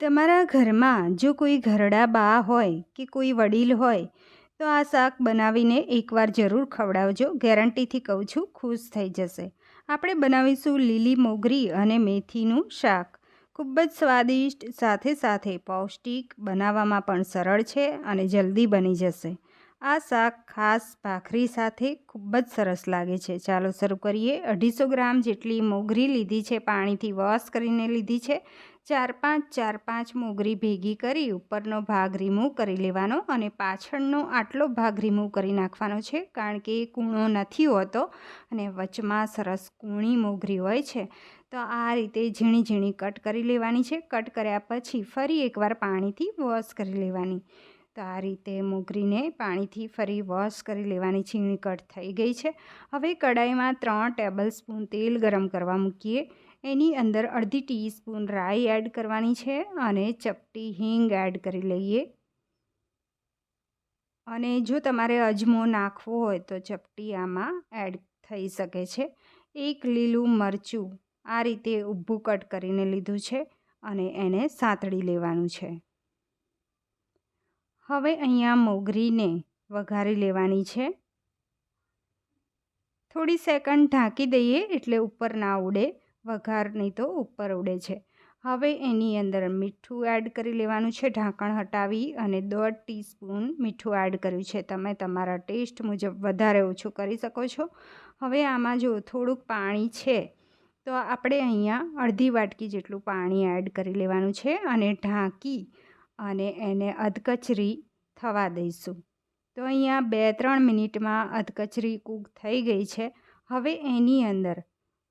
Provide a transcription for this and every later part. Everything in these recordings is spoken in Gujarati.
તમારા ઘરમાં જો કોઈ ઘરડા બા હોય કે કોઈ વડીલ હોય, તો આ શાક બનાવીને એકવાર જરૂર ખવડાવજો. ગેરંટીથી કહું છું, ખુશ થઈ જશે. આપણે બનાવીશું લીલી મોગરી અને મેથીનું શાક. ખૂબ જ સ્વાદિષ્ટ, સાથે સાથે પૌષ્ટિક, બનાવવામાં પણ સરળ છે અને જલ્દી બની જશે. આ શાક ખાસ ભાખરી સાથે ખૂબ જ સરસ લાગે છે. ચાલો શરૂ કરીએ. અઢીસો ગ્રામ જેટલી મોગરી લીધી છે. પાણીથી વોશ કરીને લીધી છે. ચાર પાંચ ચાર પાંચ મોગરી ભેગી કરી ઉપરનો ભાગ રિમૂવ કરી લેવાનો અને પાછળનો આટલો ભાગ રિમૂવ કરી નાખવાનો છે. કારણ કે એ કૂણો નથી હોતો અને વચમાં સરસ કૂણી મોગરી હોય છે. તો આ રીતે ઝીણી ઝીણી કટ કરી લેવાની છે. કટ કર્યા પછી ફરી એકવાર પાણીથી વોશ કરી લેવાની. તો આ રીતે મોગરીને પાણીથી ફરી વોશ કરી લેવાની છીણી કટ થઈ ગઈ છે. હવે કડાઈમાં ત્રણ ટેબલ સ્પૂન તેલ ગરમ કરવા મૂકીએ. એની અંદર અડધી ટીસ્પૂન રાઈ એડ કરવાની છે અને ચપટી હિંગ એડ કરી લઈએ. અને જો તમારે અજમો નાખવો હોય તો ચપટી આમાં એડ થઈ શકે છે. એક લીલું મરચું આ રીતે ઊભું કટ કરીને લીધું છે અને એને સાંતળી લેવાનું છે. હવે અહીંયા મોગરીને વઘારી લેવાની છે. થોડી સેકન્ડ ઢાંકી દઈએ એટલે ઉપર ના ઉડે, વઘાર નહીં તો ઉપર ઉડે છે. હવે એની અંદર મીઠું એડ કરી લેવાનું છે, ઢાંકણ હટાવી અને દોઢ ટીસ્પૂન મીઠું એડ કર્યું છે. તમે તમારા ટેસ્ટ મુજબ વધારે ઓછું કરી શકો છો. હવે આમાં જો થોડુંક પાણી છે, તો આપણે અહીંયા અડધી વાટકી જેટલું પાણી એડ કરી લેવાનું છે અને ઢાંકી અને એને અધકચરી થવા દઈશું. તો અહીંયા બે ત્રણ મિનિટમાં અધકચરી કૂક થઈ ગઈ છે. હવે એની અંદર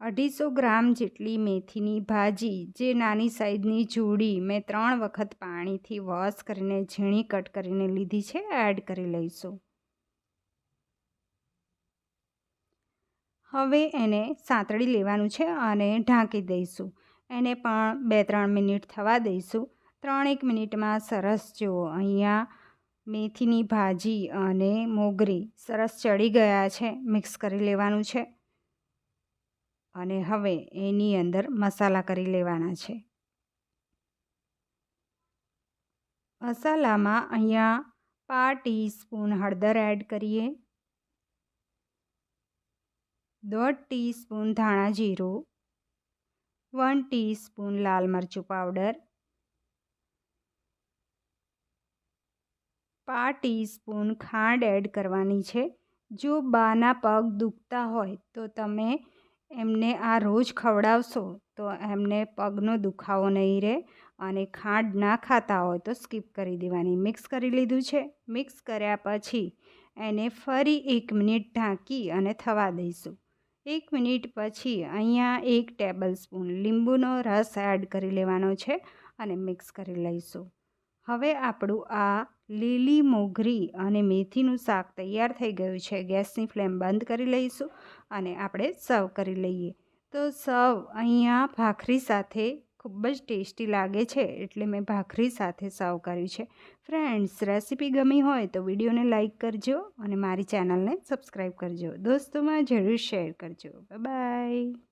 અઢીસો ગ્રામ જેટલી મેથીની ભાજી, જે નાની સાઈઝની જોડી મેં ત્રણ વખત પાણીથી વોશ કરીને, ઝીણી કટ કરીને લીધી છે, એડ કરી લઈશું. હવે એને સાંતળી લેવાનું છે અને ઢાંકી દઈશું. એને પણ બે ત્રણ મિનિટ થવા દઈશું. ત્રણેક મિનિટમાં સરસ જુઓ. અહીંયા મેથીની ભાજી અને મોગરી સરસ ચડી ગયા છે. મિક્સ કરી લેવાનું છે. અને હવે એની અંદર મસાલા કરી લેવાના છે. મસાલામાં અહીંયા પા ટીસ્પૂન હળદર એડ કરીએ. દોઢ ટીસ્પૂન ધાણા જીરું. વન ટીસ્પૂન લાલ મરચું પાવડર. પા ટીસ્પૂન ખાંડ એડ કરવાની છે. જો બાના પગ દુખતા હોય તો તમે એમને આ રોજ ખવડાવશો તો એમને પગનો દુખાવો નહીં રહે અને ખાંડ ના ખાતા હોય તો સ્કીપ કરી દેવાની. મિક્સ કરી લીધું છે. મિક્સ કર્યા પછી એને ફરી એક મિનિટ ઢાંકી અને થવા દઈશું. એક મિનિટ પછી અહીંયા એક ટેબલ સ્પૂન લીંબુનો રસ એડ કરી લેવાનો છે અને મિક્સ કરી લઈશું. હવે આપણું આ લીલી મોગરી અને મેથીનું શાક તૈયાર થઈ ગયું છે. ગેસની ફ્લેમ બંધ કરી લઈશું અને આપણે સર્વ કરી લઈએ. તો સર્વ અહીંયા ભાખરી સાથે ખૂબ જ ટેસ્ટી લાગે છે એટલે મેં ભાખરી સાથે સર્વ કર્યું છે. ફ્રેન્ડ્સ, રેસીપી ગમી હોય તો વિડીયોને લાઇક કરજો અને મારી ચેનલને સબસ્ક્રાઈબ કરજો. દોસ્તોમાં જરૂર શેર કરજો. બાય.